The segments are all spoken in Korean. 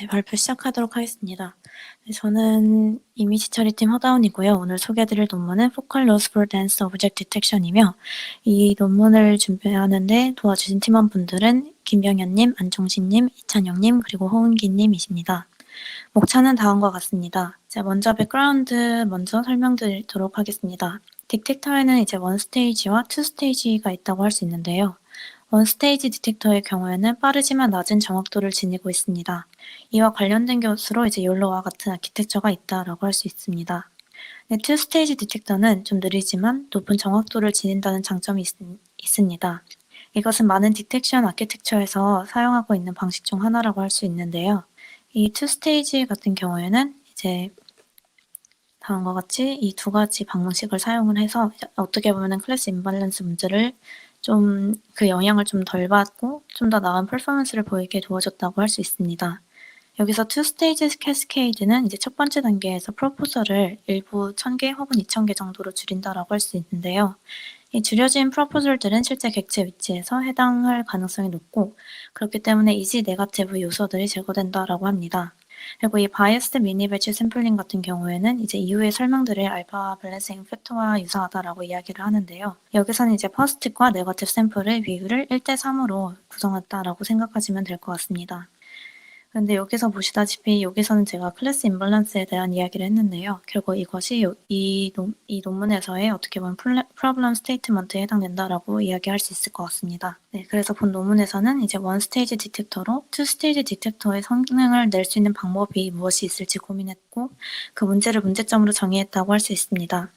네, 발표 시작하도록 하겠습니다. 네, 저는 이미지 처리팀 허다운이고요. 오늘 소개해드릴 논문은 Focal Loss for Dense Object Detection이며 이 논문을 준비하는데 도와주신 팀원분들은 김병현님, 안종신님, 이찬영님, 그리고 호은기님이십니다. 목차는 다음과 같습니다. 자, 먼저 백그라운드 먼저 설명드리도록 하겠습니다. 딕텍터에는 이제 원 스테이지와 투 스테이지가 있다고 할 수 있는데요. 원 스테이지 디텍터의 경우에는 빠르지만 낮은 정확도를 지니고 있습니다. 이와 관련된 것으로 이제 욜로와 같은 아키텍처가 있다라고 할 수 있습니다. 네, 투 스테이지 디텍터는 좀 느리지만 높은 정확도를 지닌다는 장점이 있, 있습니다. 이것은 많은 디텍션 아키텍처에서 사용하고 있는 방식 중 하나라고 할 수 있는데요. 이 투 스테이지 같은 경우에는 이제 다음과 같이 이 두 가지 방식을 사용을 해서 어떻게 보면 클래스 임발란스 문제를 좀 그 영향을 좀 덜 받고 좀 더 나은 퍼포먼스를 보이게 도와줬다고 할 수 있습니다. 여기서 투 스테이지 캐스케이드는 이제 첫 번째 단계에서 프로포설을 일부 1000개 혹은 2000개 정도로 줄인다라고 할 수 있는데요. 이 줄여진 프로포설들은 실제 객체 위치에서 해당할 가능성이 높고 그렇기 때문에 이지 네가티브 요소들이 제거된다라고 합니다. 그리고 이 바이어스 미니 배치 샘플링 같은 경우에는 이제 이후에 설명드릴 알파 밸런싱 팩터와 유사하다라고 이야기를 하는데요. 여기서는 이제 퍼스트과 네거티브 샘플의 비율을 1대 3으로 구성했다라고 생각하시면 될 것 같습니다. 근데 여기서 보시다시피 여기서는 제가 클래스 임밸런스에 대한 이야기를 했는데요. 결국 이것이 이, 논, 이 논문에서의 어떻게 보면 프로블럼 스테이트먼트에 해당된다라고 이야기할 수 있을 것 같습니다. 네, 그래서 본 논문에서는 이제 원 스테이지 디텍터로 투 스테이지 디텍터의 성능을 낼 수 있는 방법이 무엇이 있을지 고민했고 그 문제를 문제점으로 정의했다고 할 수 있습니다.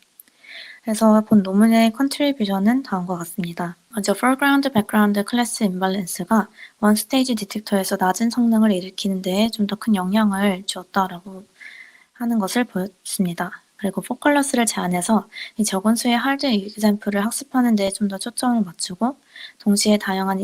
그래서 본 논문의 컨트리뷰션은 다음과 같습니다. 먼저 foreground, background 클래스 임발란스가 원 스테이지 디텍터에서 낮은 성능을 일으키는 데에 좀 더 큰 영향을 주었다라고 하는 것을 보였습니다. 그리고 포컬러스를 제한해서 이 적은 수의 하드 이그샘플을 학습하는 데에 좀 더 초점을 맞추고 동시에 다양한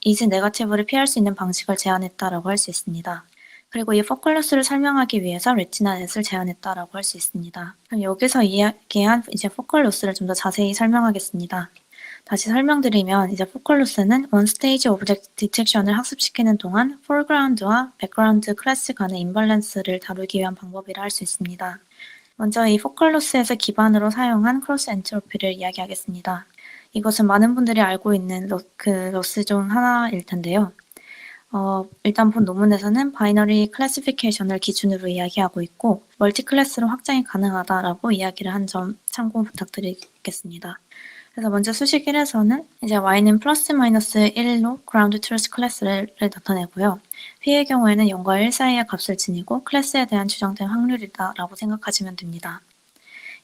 이지 네가티브를 피할 수 있는 방식을 제안했다라고 할 수 있습니다. 그리고 이 포컬러스를 설명하기 위해서 레티나넷을 제안했다라고 할 수 있습니다. 그럼 여기서 이야기한 이제 포컬러스를 좀 더 자세히 설명하겠습니다. 다시 설명드리면 이제 포컬러스는 원 스테이지 오브젝트 디텍션을 학습시키는 동안 foreground와 background 클래스 간의 임밸런스를 다루기 위한 방법이라 할 수 있습니다. 먼저 이 포컬러스에서 기반으로 사용한 크로스 엔트로피를 이야기하겠습니다. 이것은 많은 분들이 알고 있는 러, 그 러스 중 하나일 텐데요. 어, 일단 본 논문에서는 바이너리 클래시피케이션을 기준으로 이야기하고 있고 멀티 클래스로 확장이 가능하다라고 이야기를 한 점 참고 부탁드리겠습니다. 그래서 먼저 수식 1에서는 이제 y는 플러스 마이너스 1로 그라운드 트루스 클래스를 나타내고요. p의 경우에는 0과 1 사이의 값을 지니고 클래스에 대한 추정된 확률이다라고 생각하시면 됩니다.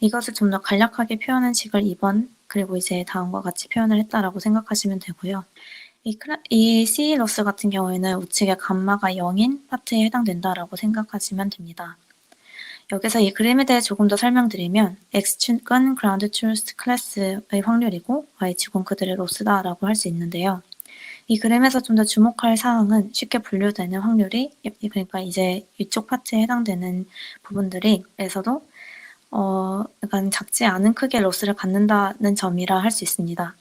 이것을 좀 더 간략하게 표현한 식을 2번 그리고 이제 다음과 같이 표현을 했다라고 생각하시면 되고요. 이, 클라, 이 C 로스 같은 경우에는 우측의 감마가 0인 파트에 해당된다라고 생각하시면 됩니다. 여기서 이 그림에 대해 조금 더 설명드리면 X축은 그라운드 트루스 클래스의 확률이고 Y축은 그들의 로스다라고 할 수 있는데요. 이 그림에서 좀 더 주목할 사항은 쉽게 분류되는 확률이 그러니까 이제 위쪽 파트에 해당되는 부분들이에서도 어 약간 작지 않은 크기의 로스를 갖는다는 점이라 할 수 있습니다.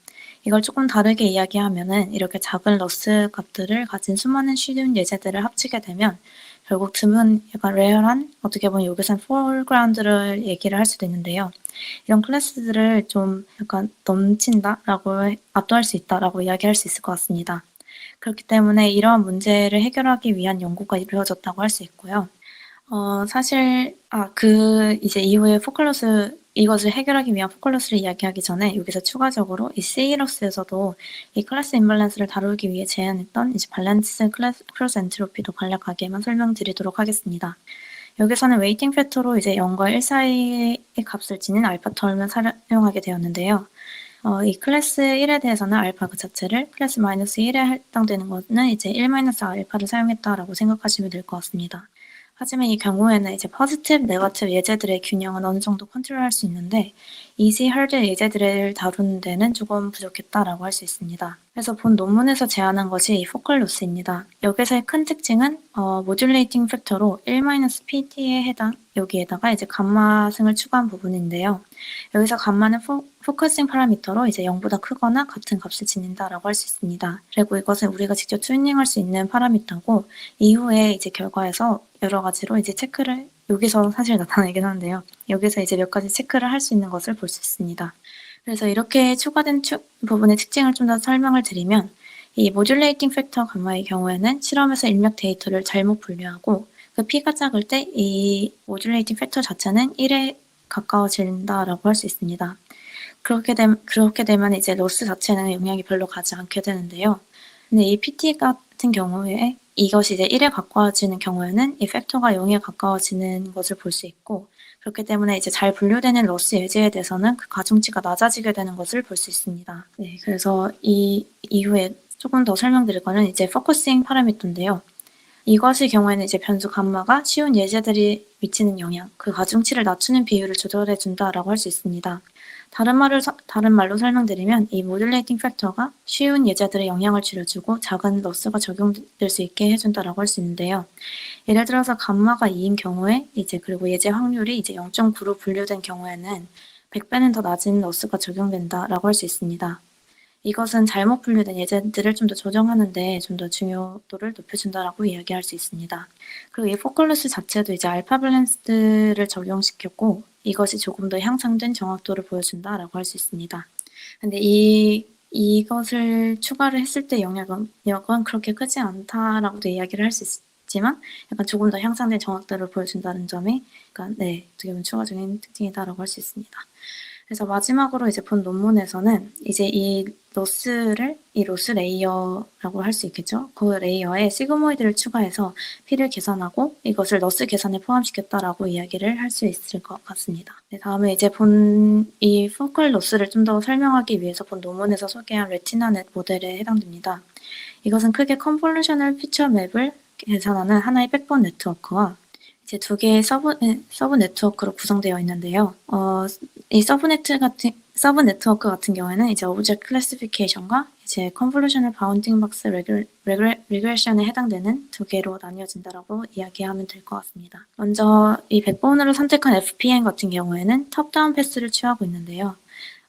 이걸 조금 다르게 이야기하면은 이렇게 작은 러스 값들을 가진 수많은 쉬운 예제들을 합치게 되면 결국 드문 약간 레어한 어떻게 보면 여기서는 foreground를 얘기를 할 수도 있는데요. 이런 클래스들을 좀 약간 넘친다라고 압도할 수 있다라고 이야기할 수 있을 것 같습니다. 그렇기 때문에 이러한 문제를 해결하기 위한 연구가 이루어졌다고 할 수 있고요. 어, 사실, 아, 그, 이제 이후에 포컬러스 이것을 해결하기 위한 포컬러스를 이야기하기 전에 여기서 추가적으로 이 세이러스에서도 이 클래스 임밸런스를 다루기 위해 제안했던 이제 밸런스 클래스, 크로스 엔트로피도 간략하게만 설명드리도록 하겠습니다. 여기서는 웨이팅 팩터로 이제 0과 1 사이의 값을 지닌 알파 텀을 사용하게 되었는데요. 어, 이 클래스 1에 대해서는 알파 그 자체를 클래스 마이너스 1에 해당되는 것은 이제 1 마이너스 알파를 사용했다라고 생각하시면 될 것 같습니다. 하지만 이 경우에는 이제 포지티브, 네거티브 예제들의 균형은 어느 정도 컨트롤할 수 있는데 이지 헐드 예제들을 다루는 데는 조금 부족했다라고 할 수 있습니다. 그래서 본 논문에서 제안한 것이 이 포컬 로스입니다. 여기서의 큰 특징은 어, 모듈레이팅 팩터로 1-PT에 해당 여기에다가 이제 감마승을 추가한 부분인데요. 여기서 감마는 포, 포커싱 파라미터로 이제 0보다 크거나 같은 값을 지닌다라고 할 수 있습니다. 그리고 이것은 우리가 직접 튜닝할 수 있는 파라미터고 이후에 이제 결과에서 여러 가지로 이제 체크를 여기서 사실 나타나긴 하는데요. 여기서 이제 몇 가지 체크를 할 수 있는 것을 볼 수 있습니다. 그래서 이렇게 추가된 추, 부분의 특징을 좀 더 설명을 드리면 이 모듈레이팅 팩터 감마의 경우에는 실험에서 입력 데이터를 잘못 분류하고 그 P가 작을 때 이 모듈레이팅 팩터 자체는 1에 가까워진다라고 할 수 있습니다. 그렇게, 되, 그렇게 되면 이제 로스 자체는 영향이 별로 가지 않게 되는데요. 근데 이 PT 같은 경우에 이것이 이제 1에 가까워지는 경우에는 이 팩터가 0에 가까워지는 것을 볼 수 있고 그렇기 때문에 이제 잘 분류되는 로스 예제에 대해서는 그 가중치가 낮아지게 되는 것을 볼 수 있습니다. 네, 그래서 이 이후에 조금 더 설명드릴 거는 이제 포커싱 파라미터인데요. 이것의 경우에는 이제 변수 감마가 쉬운 예제들이 미치는 영향, 그 가중치를 낮추는 비율을 조절해 준다라고 할 수 있습니다. 다른 말을 다른 말로 설명드리면 이 모듈레이팅 팩터가 쉬운 예제들의 영향을 줄여주고 작은 로스가 적용될 수 있게 해준다라고 할 수 있는데요. 예를 들어서 감마가 2인 경우에 이제 그리고 예제 확률이 이제 0.9로 분류된 경우에는 100배는 더 낮은 로스가 적용된다라고 할 수 있습니다. 이것은 잘못 분류된 예제들을 좀 더 조정하는데 좀 더 중요도를 높여준다라고 이야기할 수 있습니다. 그리고 이 포컬러스 자체도 이제 알파 밸런스를 적용시켰고 이것이 조금 더 향상된 정확도를 보여준다라고 할 수 있습니다. 근데 이 이것을 추가를 했을 때 영향은, 영향은 그렇게 크지 않다라고도 이야기를 할 수 있지만 약간 조금 더 향상된 정확도를 보여준다는 점이 그러니까 네, 어떻게 보면 추가적인 특징이다라고 할 수 있습니다. 그래서 마지막으로 이제 본 논문에서는 이제 이 로스를 이 로스 레이어라고 할 수 있겠죠. 그 레이어에 시그모이드를 추가해서 P를 계산하고 이것을 러스 계산에 포함시켰다라고 이야기를 할 수 있을 것 같습니다. 네, 다음에 이제 본 이 포컬 로스를 좀 더 설명하기 위해서 본 논문에서 소개한 레티나넷 모델에 해당됩니다. 이것은 크게 컨볼루셔널 피처 맵을 계산하는 하나의 백본 네트워크와 이제 두 개의 서브, 서브 네트워크로 구성되어 있는데요. 어, 이 서브 네트 같은 서브 네트워크 같은 경우에는 이제 오브젝트 클래시피케이션과 이제 컨볼루셔널 바운딩 박스 레그레션에 해당되는 두 개로 나뉘어진다라고 이야기하면 될 것 같습니다. 먼저 이 백본으로 선택한 FPN 같은 경우에는 탑다운 패스를 취하고 있는데요.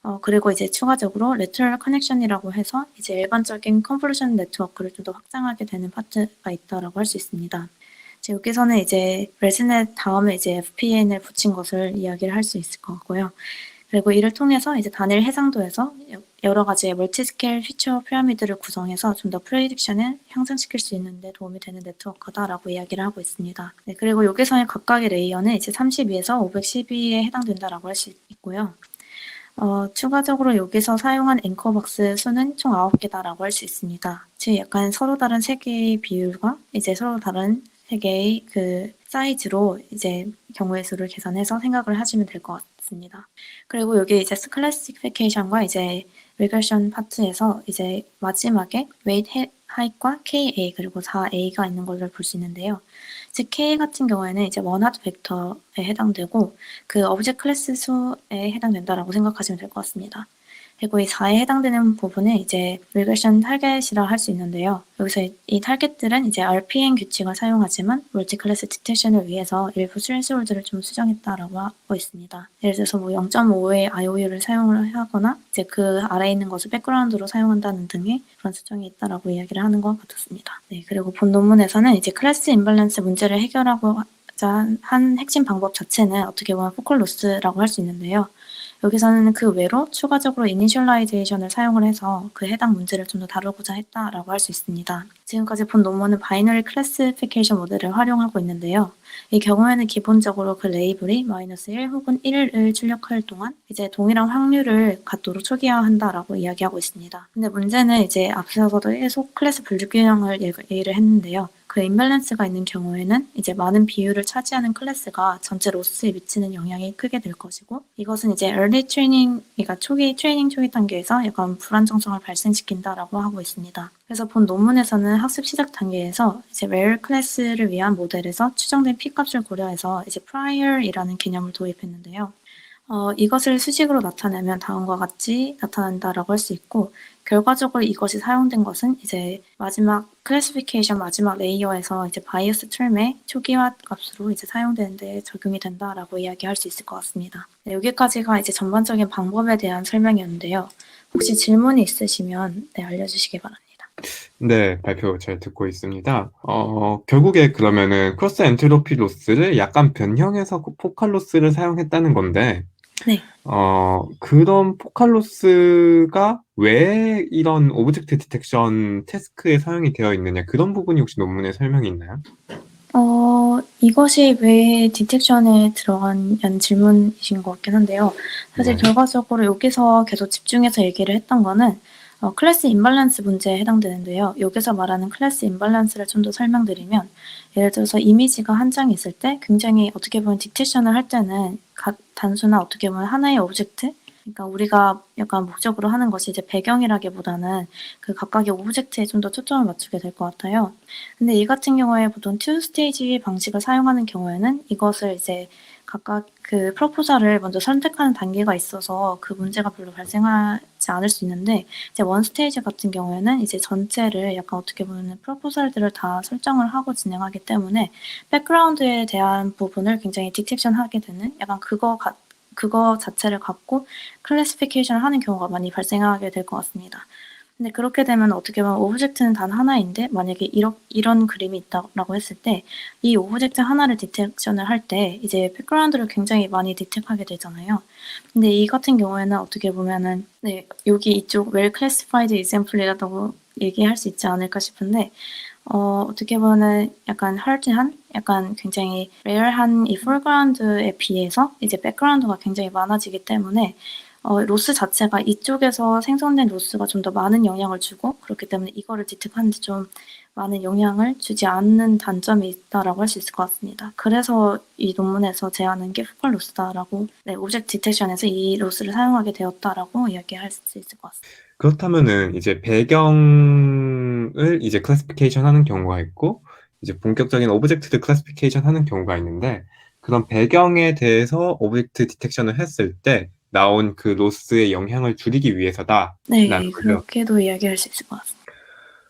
어, 그리고 이제 추가적으로 레터럴 커넥션이라고 해서 이제 일반적인 컨볼루션 네트워크를 좀 더 확장하게 되는 파트가 있다라고 할 수 있습니다. 여기서는 이제 레즈넷 다음에 이제 FPN을 붙인 것을 이야기를 할 수 있을 것 같고요. 그리고 이를 통해서 이제 단일 해상도에서 여러 가지의 멀티스케일 피처 피라미드를 구성해서 좀 더 프레딕션을 향상시킬 수 있는데 도움이 되는 네트워크다라고 이야기를 하고 있습니다. 네, 그리고 여기서의 각각의 레이어는 이제 32에서 512에 해당된다라고 할 수 있고요. 어, 추가적으로 여기서 사용한 앵커박스 수는 총 9개다라고 할 수 있습니다. 즉 약간 서로 다른 세 개의 비율과 이제 서로 다른 세 개의 그 사이즈로 이제 경우의 수를 계산해서 생각을 하시면 될 것 같습니다. 그리고 여기 이제 클래시피케이션과 이제 리그레션 파트에서 이제 마지막에 웨이트 하이과 KA 그리고 4A가 있는 것을 볼 수 있는데요. 즉 K 같은 경우에는 이제 원하드 벡터에 해당되고 그 오브젝트 클래스 수에 해당된다라고 생각하시면 될 것 같습니다. 그리고 이 4에 해당되는 부분은 이제 리그레션 타겟이라 할 수 있는데요. 여기서 이 타겟들은 이제 RPN 규칙을 사용하지만 멀티 클래스 디텍션을 위해서 일부 스레스홀드를 좀 수정했다라고 하고 있습니다. 예를 들어서 뭐 0.5의 IOU를 사용을 하거나 이제 그 아래에 있는 것을 백그라운드로 사용한다는 등의 그런 수정이 있다라고 이야기를 하는 것 같았습니다. 네, 그리고 본 논문에서는 이제 클래스 임밸런스 문제를 해결하고 한 핵심 방법 자체는 어떻게 보면 포컬 로스라고 할 수 있는데요. 여기서는 그 외로 추가적으로 이니셜라이제이션을 사용을 해서 그 해당 문제를 좀 더 다루고자 했다라고 할 수 있습니다. 지금까지 본 논문은 바이너리 클래시피케이션 모델을 활용하고 있는데요. 이 경우에는 기본적으로 그 레이블이 마이너스 1 혹은 1을 출력할 동안 이제 동일한 확률을 갖도록 초기화한다라고 이야기하고 있습니다. 근데 문제는 이제 앞서서도 계속 클래스 분류균형을 얘기를 했는데요. 그 임밸런스가 있는 경우에는 이제 많은 비율을 차지하는 클래스가 전체 로스에 미치는 영향이 크게 될 것이고 이것은 이제 early training, 그러니까 초기 트레이닝 초기 단계에서 약간 불안정성을 발생시킨다라고 하고 있습니다. 그래서 본 논문에서는 학습 시작 단계에서 이제 rare 클래스를 위한 모델에서 추정된 p 값을 고려해서 이제 prior이라는 개념을 도입했는데요. 어, 이것을 수식으로 나타내면 다음과 같이 나타난다라고 할 수 있고, 결과적으로 이것이 사용된 것은 이제 마지막 클래시피케이션 마지막 레이어에서 이제 바이어스 트림의 초기화 값으로 이제 사용되는데 적용이 된다라고 이야기할 수 있을 것 같습니다. 네, 여기까지가 이제 전반적인 방법에 대한 설명이었는데요. 혹시 질문이 있으시면 네, 알려주시기 바랍니다. 네, 발표 잘 듣고 있습니다. 어, 결국에 그러면은 크로스 엔트로피 로스를 약간 변형해서 포칼 로스를 사용했다는 건데, 네. 어, 그런 포칼 로스가 왜 이런 오브젝트 디텍션 태스크에 사용이 되어 있느냐, 그런 부분이 혹시 논문에 설명이 있나요? 어, 이것이 왜 디텍션에 들어간 질문이신 것 같긴 한데요. 사실 네. 결과적으로 여기서 계속 집중해서 얘기를 했던 거는 어, 클래스 임발란스 문제에 해당되는데요. 여기서 말하는 클래스 임발란스를 좀 더 설명드리면 예를 들어서 이미지가 한 장이 있을 때 굉장히 어떻게 보면 디텍션을 할 때는 가- 단순한 어떻게 보면 하나의 오브젝트 그러니까 우리가 약간 목적으로 하는 것이 이제 배경이라기보다는 그 각각의 오브젝트에 좀 더 초점을 맞추게 될 것 같아요. 근데 이 같은 경우에 보통 투 스테이지 방식을 사용하는 경우에는 이것을 이제 각각 그 프로포절을 먼저 선택하는 단계가 있어서 그 문제가 별로 발생하지 않을 수 있는데 이제 원 스테이지 같은 경우에는 이제 전체를 약간 어떻게 보면 프로포절들을 다 설정을 하고 진행하기 때문에 백그라운드에 대한 부분을 굉장히 디텍션하게 되는 약간 그거 가, 그거 자체를 갖고 클래시피케이션을 하는 경우가 많이 발생하게 될 것 같습니다. 근데 그렇게 되면 어떻게 보면 오브젝트는 단 하나인데 만약에 이런 이런 그림이 있다라고 했을 때 이 오브젝트 하나를 디텍션을 할 때 이제 백그라운드를 굉장히 많이 디텍하게 되잖아요. 근데 이 같은 경우에는 어떻게 보면은 네 여기 이쪽 well classified example이라고 얘기할 수 있지 않을까 싶은데 어 어떻게 보면은 약간 하드한 약간 굉장히 레어한 이 foreground에 비해서 이제 백그라운드가 굉장히 많아지기 때문에 어, 로스 자체가 이쪽에서 생성된 로스가 좀 더 많은 영향을 주고 그렇기 때문에 이거를 디텍하는데 좀 많은 영향을 주지 않는 단점이 있다라고 할 수 있을 것 같습니다. 그래서 이 논문에서 제안한 게 포컬 로스다라고 네, 오브젝트 디텍션에서 이 로스를 사용하게 되었다라고 이야기할 수 있을 것 같습니다. 그렇다면은 이제 배경을 이제 클래시피케이션 하는 경우가 있고, 이제 본격적인 오브젝트를 클래시피케이션 하는 경우가 있는데, 그런 배경에 대해서 오브젝트 디텍션을 했을 때 나온 그 로스의 영향을 줄이기 위해서다. 네, 라는 거죠. 그렇게도 이야기할 수 있을 것 같습니다.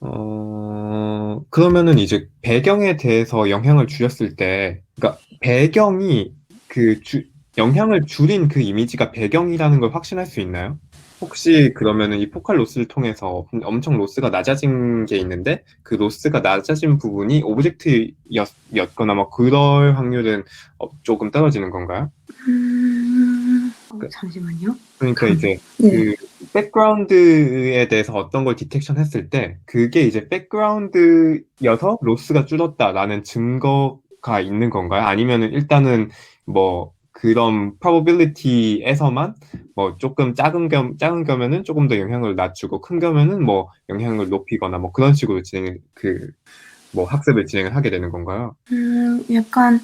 어, 그러면은 이제 배경에 대해서 영향을 줄였을 때, 그러니까 배경이 그 주, 영향을 줄인 그 이미지가 배경이라는 걸 확신할 수 있나요? 혹시 그러면은 이 포칼 로스를 통해서 엄청 로스가 낮아진 게 있는데 그 로스가 낮아진 부분이 오브젝트였거나 뭐 그럴 확률은 어, 조금 떨어지는 건가요? 음, 어, 그- 잠시만요. 그러니까 이제 네. 그 백그라운드에 대해서 어떤 걸 디텍션 했을 때 그게 이제 백그라운드여서 로스가 줄었다라는 증거가 있는 건가요? 아니면은 일단은 뭐 그런 probability에서만 뭐 조금 작은 겸 작은 겸에는 조금 더 영향을 낮추고 큰 겸에는 뭐 영향을 높이거나 뭐 그런 식으로 진행 그뭐 학습을 진행을 하게 되는 건가요? 음, 약간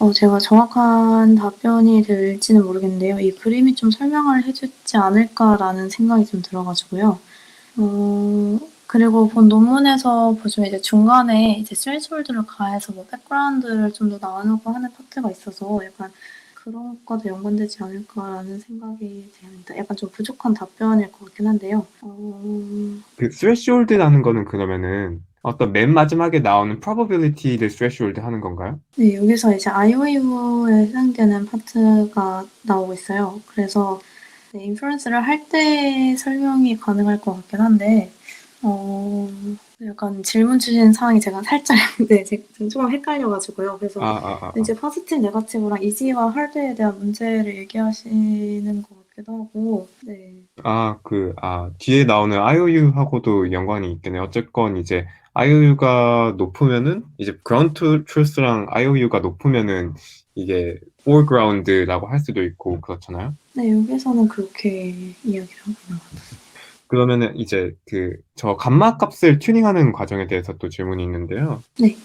어, 제가 정확한 답변이 될지는 모르겠는데요. 이 그림이 좀 설명을 해주지 않을까라는 생각이 좀 들어가지고요. 어, 그리고 본 논문에서 보시면 이제 중간에 이제 스레시홀드를 가해서 뭐 백그라운드를 좀 더 나누고 하는 파트가 있어서 약간 그런 것과도 연관되지 않을까라는 생각이 듭니다. 약간 좀 부족한 답변일 것 같긴 한데요. 어, 그 threshold라는 거는 그러면은 어떤 맨 마지막에 나오는 probability를 threshold 하는 건가요? 네, 여기서 이제 IOU에 해당되는 파트가 나오고 있어요. 그래서 네, 인퍼런스를 할 때 설명이 가능할 것 같긴 한데, 어, 약간 질문 주신 상황이 제가 살짝, 네, 지금 조금 헷갈려가지고요. 그래서 아, 아, 아. 이제 포지티브, 네거티브랑 이지와 할드에 대한 문제를 얘기하시는 것 같기도 하고, 네. 아, 그, 아, 뒤에 나오는 IOU하고도 연관이 있겠네. 어쨌건 이제 IOU가 높으면은 이제 ground truth랑 IOU가 높으면은 이게 foreground라고 할 수도 있고 그렇잖아요. 네, 여기서는 그렇게 이야기를 하구나. 그러면은 이제 그 저 감마 값을 튜닝하는 과정에 대해서 또 질문이 있는데요. 네.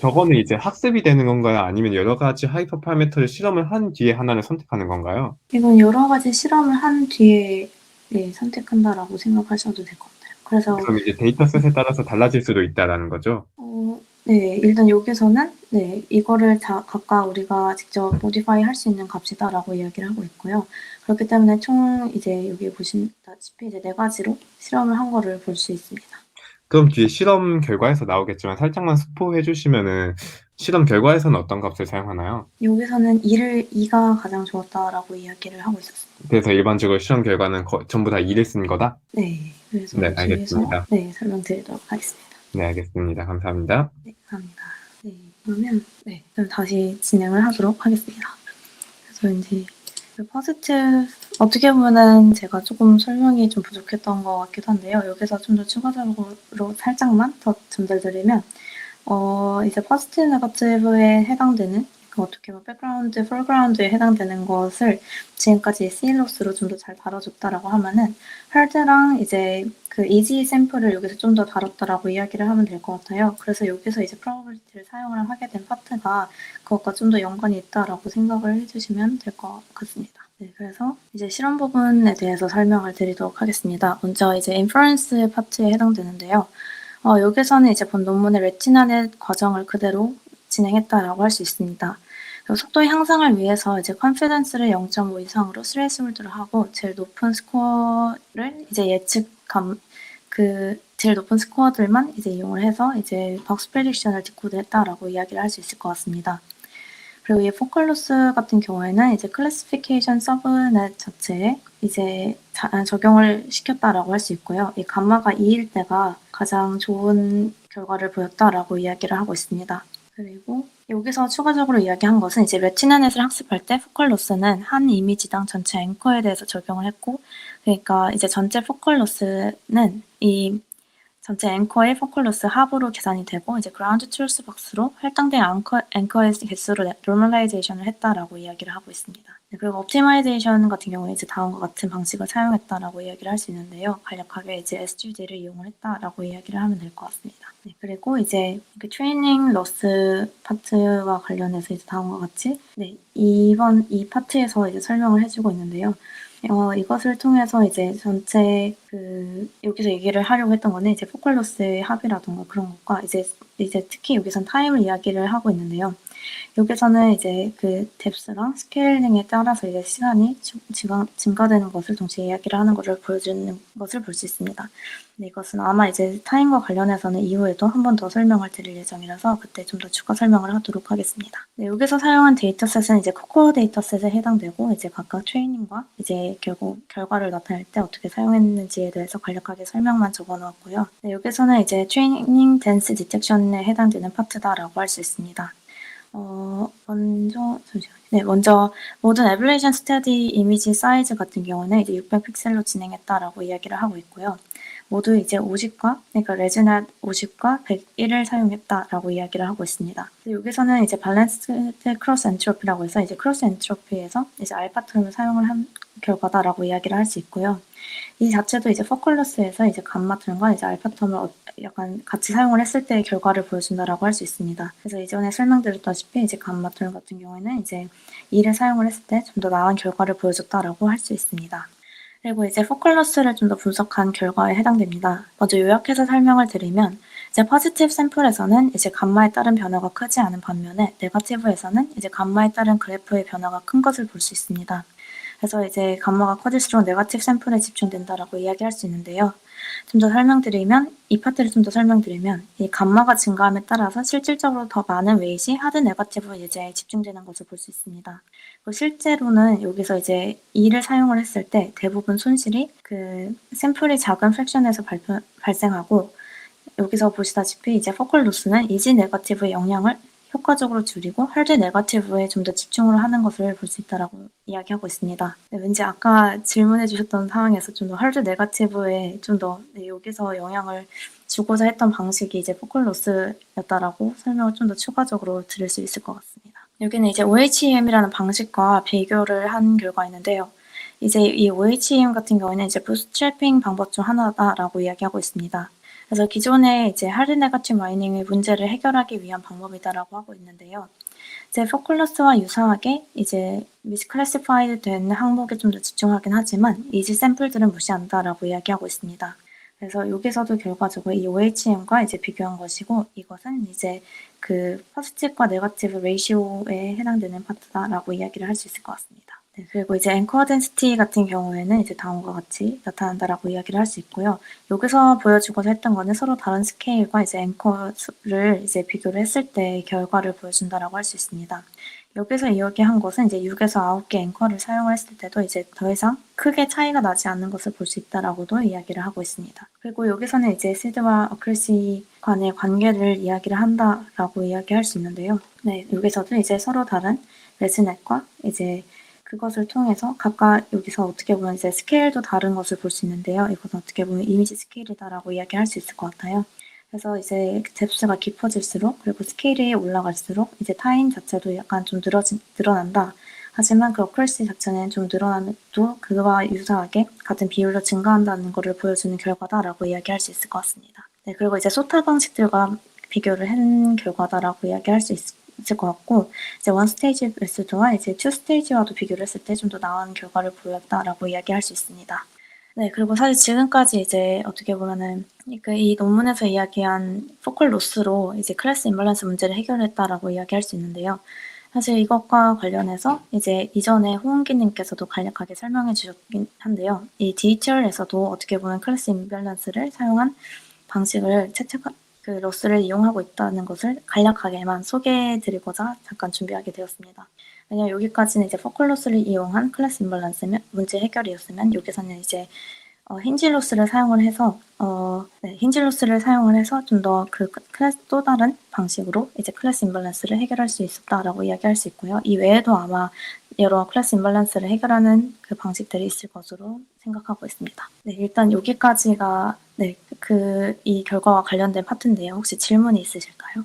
저거는 이제 학습이 되는 건가요? 아니면 여러 가지 하이퍼 파라미터를 실험을 한 뒤에 하나를 선택하는 건가요? 이건 여러 가지 실험을 한 뒤에 네, 선택한다라고 생각하셔도 될 것 같아요. 그래서 그럼 이제 데이터셋에 따라서 달라질 수도 있다라는 거죠. 어, 네, 일단 여기서는 네, 이거를 다 각각 우리가 직접 모디파이 할 수 있는 값이다라고 이야기를 하고 있고요. 그렇기 때문에 총 이제 여기 보시다시피 이제 네 가지로 실험을 한 거를 볼 수 있습니다. 그럼 뒤에 실험 결과에서 나오겠지만 살짝만 스포해 주시면은 실험 결과에서는 어떤 값을 사용하나요? 여기서는 2를 2가 가장 좋았다라고 이야기를 하고 있었습니다. 그래서 일반적으로 실험 결과는 거- 전부 다 2를 쓴 거다? 네, 그래서 네, 뒤에서 알겠습니다. 네, 설명드리도록 하겠습니다. 네, 알겠습니다. 감사합니다. 네, 감사합니다. 네, 그러면 네, 그럼 다시 진행을 하도록 하겠습니다. 그래서 이제 그 퍼스트 어떻게 보면은 제가 조금 설명이 좀 부족했던 것 같기도 한데요. 여기서 좀 더 추가적으로 살짝만 더 전달드리면 어 이제 퍼스트 네거티브에 해당되는 그 어떻게 보면 백그라운드, 포그라운드에 해당되는 것을 지금까지 시일로스로 좀 더 잘 다뤄줬다라고 하면은 헐드랑 이제 그 이지 샘플을 여기서 좀 더 다뤘다라고 이야기를 하면 될 것 같아요. 그래서 여기서 이제 프로버비티를 사용을 하게 된 파트가 그것과 좀 더 연관이 있다라고 생각을 해주시면 될 것 같습니다. 네, 그래서 이제 실험 부분에 대해서 설명을 드리도록 하겠습니다. 먼저 이제 인퍼런스 파트에 해당되는데요. 어, 여기서는 이제 본 논문의 레티나넷 과정을 그대로 진행했다라고 할 수 있습니다. 속도 향상을 위해서 이제 컨피던스를 0.5 이상으로 스레스홀드를 하고 제일 높은 스코어를 이제 예측감 그 제일 높은 스코어들만 이제 이용을 해서 이제 박스 프레딕션을 디코드했다라고 이야기를 할 수 있을 것 같습니다. 그리고 이 포컬로스 같은 경우에는 이제 클래시피케이션 서브넷 자체에 이제 자- 아, 적용을 시켰다라고 할 수 있고요. 이 감마가 2일 때가 가장 좋은 결과를 보였다라고 이야기를 하고 있습니다. 그리고 여기서 추가적으로 이야기한 것은 이제 레티나넷을 학습할 때 포컬로스는 한 이미지당 전체 앵커에 대해서 적용을 했고 그러니까 이제 전체 포컬로스는 이 전체 앵커의 포컬로스 합으로 계산이 되고 이제 그라운드 트루스 박스로 할당된 앵커, 앵커의 개수로 노멀라이제이션을 했다라고 이야기를 하고 있습니다. 네, 그리고 옵티마이제이션 같은 경우에 이제 다음과 같은 방식을 사용했다라고 이야기를 할 수 있는데요. 간략하게 이제 SGD를 이용을 했다라고 이야기를 하면 될 것 같습니다. 네, 그리고 이제 그 트레이닝 러스 파트와 관련해서 이제 다음과 같이 네, 이번 이 파트에서 이제 설명을 해주고 있는데요. 어, 이것을 통해서 이제 전체 그 여기서 얘기를 하려고 했던 거는 이제 포컬로스의 합이라던가 그런 것과 이제 이제 특히 여기선 타임을 이야기를 하고 있는데요. 여기서는 이제 그 뎁스랑 스케일링에 따라서 이제 시간이 주- 증가, 증가되는 것을 동시에 이야기를 하는 것을 보여주는 것을 볼 수 있습니다. 네, 이것은 아마 이제 타임과 관련해서는 이후에도 한 번 더 설명을 드릴 예정이라서 그때 좀 더 추가 설명을 하도록 하겠습니다. 네, 여기서 사용한 데이터셋은 이제 코코어 데이터셋에 해당되고 이제 각각 트레이닝과 이제 결국 결과를 나타낼 때 어떻게 사용했는지에 대해서 간략하게 설명만 적어놓았고요. 네, 여기서는 이제 트레이닝 댄스 디텍션에 해당되는 파트다라고 할 수 있습니다. 어, 먼저, 잠시만요. 네, 먼저, 모든 에블레이션 스터디 이미지 사이즈 같은 경우는 이제 600 픽셀로 진행했다라고 이야기를 하고 있고요. 모두 이제 50과, 그러니까 레즈넷 50과 101을 사용했다라고 이야기를 하고 있습니다. 여기서는 이제 밸런스 크로스 엔트로피라고 해서 이제 크로스 엔트로피에서 이제 알파 텀을 사용을 한 결과다라고 이야기를 할 수 있고요. 이 자체도 이제 포컬러스에서 이제 감마 텀과 이제 알파 텀을 어- 약간 같이 사용을 했을 때의 결과를 보여준다라고 할 수 있습니다. 그래서 이전에 설명드렸다시피 이제 감마 텀 같은 경우에는 이제 이를 사용을 했을 때 좀 더 나은 결과를 보여줬다라고 할 수 있습니다. 그리고 이제 포컬러스를 좀 더 분석한 결과에 해당됩니다. 먼저 요약해서 설명을 드리면 이제 포지티브 샘플에서는 이제 감마에 따른 변화가 크지 않은 반면에 네거티브에서는 이제 감마에 따른 그래프의 변화가 큰 것을 볼 수 있습니다. 그래서 이제 감마가 커질수록 네거티브 샘플에 집중된다라고 이야기할 수 있는데요. 좀 더 설명드리면 이 파트를 좀 더 설명드리면 이 감마가 증가함에 따라서 실질적으로 더 많은 웨이시 하드 네거티브 예제에 집중되는 것을 볼 수 있습니다. 실제로는 여기서 이제 이를 사용을 했을 때 대부분 손실이 그 샘플이 작은 프랙션에서 발표, 발생하고 여기서 보시다시피 이제 포컬 로스는 이지 네거티브의 영향을 효과적으로 줄이고 헐드 네거티브에 좀 더 집중을 하는 것을 볼 수 있다라고 이야기하고 있습니다. 네, 왠지 아까 질문해 주셨던 상황에서 좀더 헐드 네거티브에 좀더 여기서 영향을 주고자 했던 방식이 이제 포컬 로스였다라고 설명을 좀 더 추가적으로 드릴 수 있을 것 같습니다. 여기는 이제 OHEM이라는 방식과 비교를 한 결과였는데요. 이제 이 OHEM 같은 경우에는 이제 부스트래핑 방법 중 하나다라고 이야기하고 있습니다. 그래서 기존의 이제 하드 네거티브 마이닝의 문제를 해결하기 위한 방법이다라고 하고 있는데요. 이제 포컬러스와 유사하게 이제 미스클래시파이드 된 항목에 좀 더 집중하긴 하지만 이지 샘플들은 무시한다라고 이야기하고 있습니다. 그래서 여기서도 결과적으로 이 OHM과 이제 비교한 것이고 이것은 이제 그 포지티브과 네거티브 레이시오에 해당되는 파트다라고 이야기를 할 수 있을 것 같습니다. 네, 그리고 이제 앵커 덴시티 같은 경우에는 이제 다음과 같이 나타난다라고 이야기를 할 수 있고요. 여기서 보여주고자 했던 거는 서로 다른 스케일과 이제 앵커를 이제 비교를 했을 때 결과를 보여준다라고 할 수 있습니다. 여기서 이야기한 것은 이제 6에서 9개 앵커를 사용을 했을 때도 이제 더 이상 크게 차이가 나지 않는 것을 볼 수 있다라고도 이야기를 하고 있습니다. 그리고 여기서는 이제 시드와 어클시 간의 관계를 이야기를 한다라고 이야기할 수 있는데요. 네, 여기서도 이제 서로 다른 레즈넷과 이제 그것을 통해서 각각 여기서 어떻게 보면 이제 스케일도 다른 것을 볼 수 있는데요. 이것은 어떻게 보면 이미지 스케일이다라고 이야기할 수 있을 것 같아요. 그래서 이제 뎁스가 깊어질수록 그리고 스케일이 올라갈수록 이제 타임 자체도 약간 좀 늘어진, 늘어난다. 하지만 그 어클시 자체는 좀 늘어나도 그와 유사하게 같은 비율로 증가한다는 것을 보여주는 결과다라고 이야기할 수 있을 것 같습니다. 네, 그리고 이제 소타 방식들과 비교를 한 결과다라고 이야기할 수 있, 있을 것 같고 이제 원 스테이지 베스트와 이제 투 스테이지와도 비교를 했을 때 좀 더 나은 결과를 보였다라고 이야기할 수 있습니다. 네, 그리고 사실 지금까지 이제 어떻게 보면은 그 이 논문에서 이야기한 포컬 로스로 이제 클래스 임밸런스 문제를 해결했다라고 이야기할 수 있는데요. 사실 이것과 관련해서 이제 이전에 호은기님께서도 간략하게 설명해 주셨긴 한데요. 이 DHR에서도 어떻게 보면 클래스 임밸런스를 사용한 방식을 채택한 그 로스를 이용하고 있다는 것을 간략하게만 소개해 드리고자 잠깐 준비하게 되었습니다. 왜냐면 여기까지는 이제 포컬로스를 이용한 클래스 임밸런스 문제 해결이었으면 여기서는 이제 어, 힌질로스를 사용을 해서 어, 네, 힌질로스를 사용을 해서 좀 더 그 클래스 또 다른 방식으로 이제 클래스 임밸런스를 해결할 수 있었다라고 이야기할 수 있고요. 이 외에도 아마 여러 클래스 임밸런스를 해결하는 그 방식들이 있을 것으로 생각하고 있습니다. 네, 일단 여기까지가 네, 그 이 결과와 관련된 파트인데요. 혹시 질문이 있으실까요?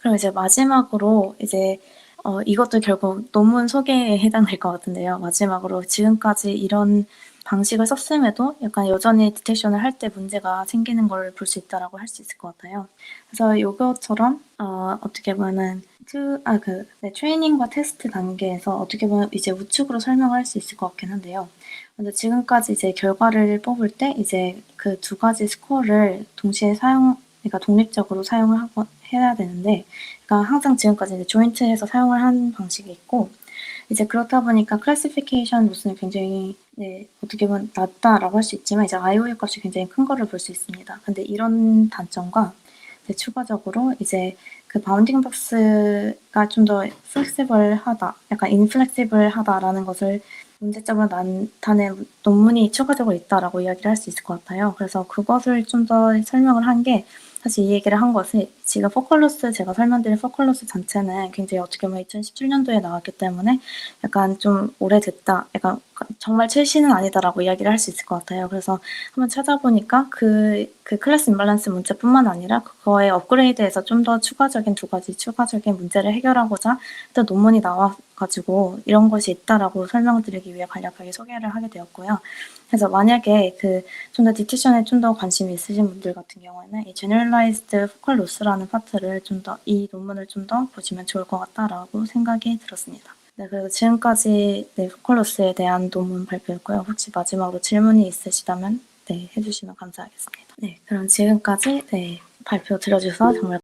그럼 이제 마지막으로 이제 어, 이것도 결국 논문 소개에 해당될 것 같은데요. 마지막으로 지금까지 이런 방식을 썼음에도 약간 여전히 디텍션을 할 때 문제가 생기는 걸 볼 수 있다라고 할 수 있을 것 같아요. 그래서 이것처럼 어, 어떻게 보면은 투, 아, 그, 네, 트레이닝과 테스트 단계에서 어떻게 보면 이제 우측으로 설명을 할 수 있을 것 같긴 한데요. 근데 지금까지 이제 결과를 뽑을 때 이제 그 두 가지 스코어를 동시에 사용, 그러니까 독립적으로 사용을 하고 해야 되는데, 그러니까 항상 지금까지 이제 조인트해서 사용을 한 방식이 있고, 이제 그렇다 보니까 클래시피케이션 로스는 굉장히 네, 어떻게 보면 낮다라고 할 수 있지만 이제 IO의 값이 굉장히 큰 거를 볼 수 있습니다. 근데 이런 단점과 이제 추가적으로 이제 그 바운딩 박스가 좀 더 플렉시블하다, 약간 인플렉시블하다라는 것을 문제점으로 나타낸 논문이 추가적으로 있다라고 이야기를 할 수 있을 것 같아요. 그래서 그것을 좀 더 설명을 한 게 사실 이 얘기를 한 것이 지금 포컬로스 제가 설명드린 포컬로스 전체는 굉장히 어떻게 보면 2017년도에 나왔기 때문에 약간 좀 오래됐다, 약간 정말 최신은 아니다라고 이야기를 할 수 있을 것 같아요. 그래서 한번 찾아보니까 그, 그 클래스 임밸런스 문제뿐만 아니라 그거에 업그레이드해서 좀 더 추가적인 두 가지 추가적인 문제를 해결하고자 했던 논문이 나와가지고 이런 것이 있다라고 설명을 드리기 위해 간략하게 소개를 하게 되었고요. 그래서 만약에 그 좀 더 디티션에 좀 더 관심이 있으신 분들 같은 경우에는 이 Generalized Focal Loss라는 파트를 좀 더 이 논문을 좀 더 보시면 좋을 것 같다라고 생각이 들었습니다. 네, 그리고 지금까지 네, 포컬로스에 대한 논문 발표였고요. 혹시 마지막으로 질문이 있으시다면 네, 해주시면 감사하겠습니다. 네, 그럼 지금까지 네, 발표 들어주셔서 정말